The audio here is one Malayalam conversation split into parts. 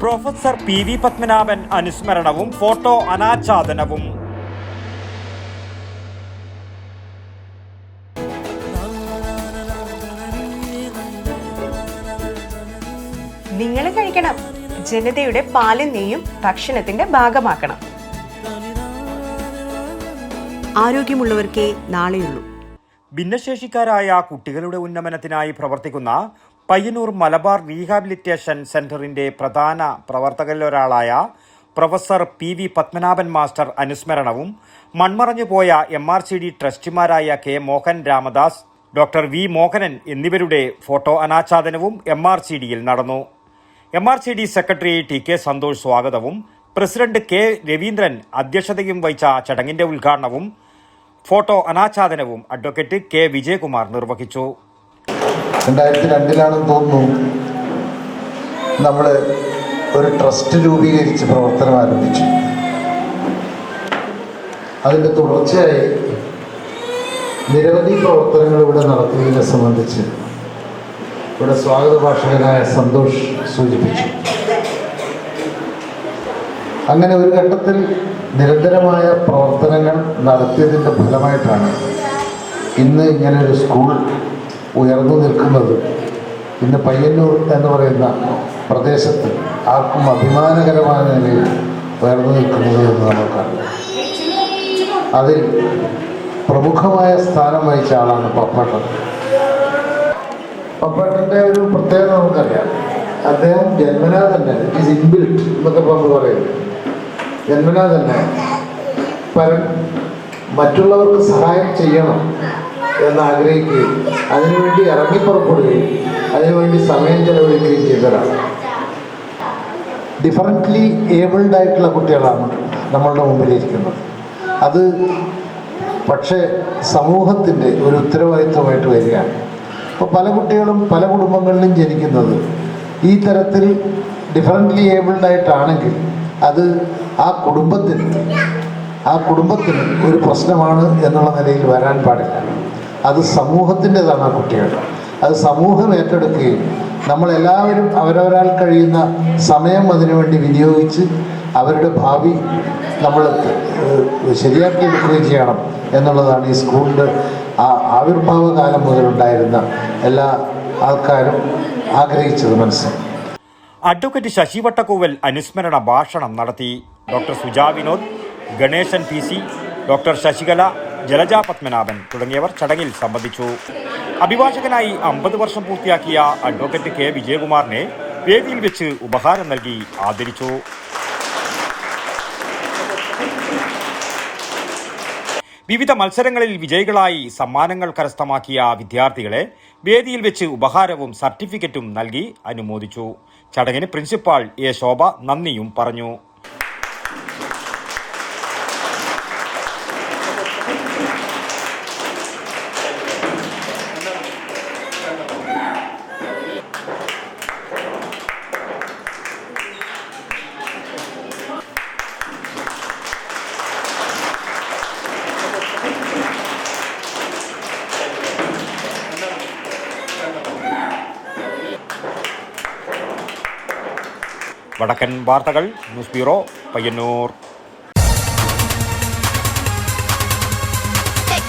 പ്രൊഫസർ പി വി പത്മനാഭൻ അനുസ്മരണവും ഫോട്ടോ അനാച്ഛാദനവും. നിങ്ങൾ കഴിക്കണം. ജനതയുടെ പാലും നെയ്യും ഭക്ഷണത്തിന്റെ ഭാഗമാക്കണം. ആരോഗ്യമുള്ളവർക്കേ നാളെയുള്ളൂ. ഭിന്നശേഷിക്കാരായ കുട്ടികളുടെ ഉന്നമനത്തിനായി പ്രവർത്തിക്കുന്ന പയ്യന്നൂർ മലബാർ റീഹാബിലിറ്റേഷൻ സെന്ററിന്റെ പ്രധാന പ്രവർത്തകരിലൊരാളായ professor P V Padmanabhan master അനുസ്മരണവും മൺമറഞ്ഞുപോയ M R C D ട്രസ്റ്റിമാരായ K Mohan Ramadas doctor V Mohanan എന്നിവരുടെ ഫോട്ടോ അനാച്ഛാദനവും എം ആർ സി ഡിയിൽ നടന്നു. M R C D secretary T K Santhosh സ്വാഗതവും പ്രസിഡന്റ് കെ രവീന്ദ്രൻ അധ്യക്ഷതയും വഹിച്ച ചടങ്ങിന്റെ ഉദ്ഘാടനവും ഫോട്ടോ അനാച്ഛാദനവും അഡ്വക്കേറ്റ് കെ വിജയകുമാർ നിർവഹിച്ചു. രണ്ടായിരത്തി രണ്ടിലാണെന്ന് തോന്നുന്നു നമ്മൾ ഒരു ട്രസ്റ്റ് രൂപീകരിച്ച് പ്രവർത്തനം ആരംഭിച്ചു. അതിന്റെ തുടർച്ചയായി നിരവധി പ്രവർത്തനങ്ങൾ ഇവിടെ നടത്തുന്നതിനെ സംബന്ധിച്ച് ഇവിടെ സ്വാഗത ഭാഷകനായ സന്തോഷ് സൂചിപ്പിച്ചു. അങ്ങനെ ഒരു ഘട്ടത്തിൽ നിരന്തരമായ പ്രവർത്തനങ്ങൾ നടത്തിയതിന്റെ ഫലമായിട്ടാണ് ഇന്ന് ഇങ്ങനെ ഒരു സ്കൂൾ ഉയർന്നു നിൽക്കുന്നത്. ഇന്ന് പയ്യന്നൂർ എന്ന് പറയുന്ന പ്രദേശത്ത് ആർക്കും അഭിമാനകരമായ നിലയിൽ ഉയർന്നു നിൽക്കുന്നത് എന്ന് നമുക്കാണ് അതിൽ പ്രമുഖമായ സ്ഥാനം വഹിച്ച ആളാണ് പപ്പട്ടൻ. പപ്പട്ടന്റെ ഒരു പ്രത്യേകത നമുക്കറിയാം. അദ്ദേഹം ജന്മനാ തന്നെ ഇറ്റ് ഈസ് ഇൻബിൽറ്റ് എന്നൊക്കെ നമ്മൾ പറയുന്നത് ജന്മനാ തന്നെ. പരം മറ്റുള്ളവർക്ക് സഹായം ചെയ്യണം. എന്ന് ആഗ്രഹിക്കുകയും അതിനുവേണ്ടി ഇറങ്ങിപ്പുറപ്പെടുകയും അതിനുവേണ്ടി സമയം ചെലവഴിക്കുകയും ചെയ്തവരാണ്. ഡിഫറന്റ്ലി ഏബിൾഡ് ആയിട്ടുള്ള കുട്ടികളാണ് നമ്മളുടെ മുമ്പിലിരിക്കുന്നത്. അത് പക്ഷേ സമൂഹത്തിന്റെ ഒരു ഉത്തരവാദിത്വമായിട്ട് വരികയാണ്. അപ്പോൾ പല കുട്ടികളും പല കുടുംബങ്ങളിലും ജനിക്കുന്നത് ഈ തരത്തിൽ ഡിഫറന്റ്ലി ഏബിൾഡ് ആയിട്ടാണെങ്കിൽ അത് ആ കുടുംബത്തിന് ആ കുടുംബത്തിന് ഒരു പ്രശ്നമാണ് എന്നുള്ള നിലയിൽ വരാൻ പാടില്ല. അത് സമൂഹത്തിന്റെതാണ് ആ കുട്ടികൾ. അത് സമൂഹം ഏറ്റെടുക്കുകയും നമ്മളെല്ലാവരും അവരവരാൽ കഴിയുന്ന സമയം അതിനുവേണ്ടി വിനിയോഗിച്ച് അവരുടെ ഭാവി നമ്മൾ ശരിയാക്കി ശരിയാക്കിയെടുക്കുകയും ചെയ്യണം എന്നുള്ളതാണ് ഈ സ്കൂളിന്റെ ആ ആവിർഭാവ കാലം മുതലുണ്ടായിരുന്ന എല്ലാ ആൾക്കാരും ആഗ്രഹിച്ചത് മനസ്സിൽ. അഡ്വക്കേറ്റ് ശശി വട്ടക്കൂവൽ അനുസ്മരണ ഭാഷണം നടത്തി doctor Suja Vinod Ganesan P C doctor Sasikala Jalaja Padmanabhan തുടങ്ങിയവർ ചടങ്ങിൽ സംബന്ധിച്ചു. അഭിഭാഷകനായി അമ്പത് വർഷം പൂർത്തിയാക്കിയ അഡ്വക്കേറ്റ് കെ വിജയകുമാറിനെ വേദിയിൽ വെച്ച് ഉപഹാരം നൽകി ആദരിച്ചു. വിവിധ മത്സരങ്ങളിൽ വിജയികളായി സമ്മാനങ്ങൾ കരസ്ഥമാക്കിയ വിദ്യാർത്ഥികളെ വേദിയിൽ വെച്ച് ഉപഹാരവും സർട്ടിഫിക്കറ്റും നൽകി അനുമോദിച്ചു. ചടങ്ങിന് പ്രിൻസിപ്പാൾ എ ശോഭ നന്ദിയും പറഞ്ഞു. വടക്കൻ വാർത്തകൾ news bureau Payyanur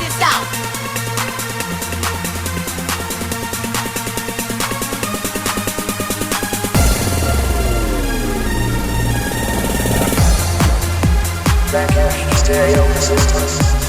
this out. Stereo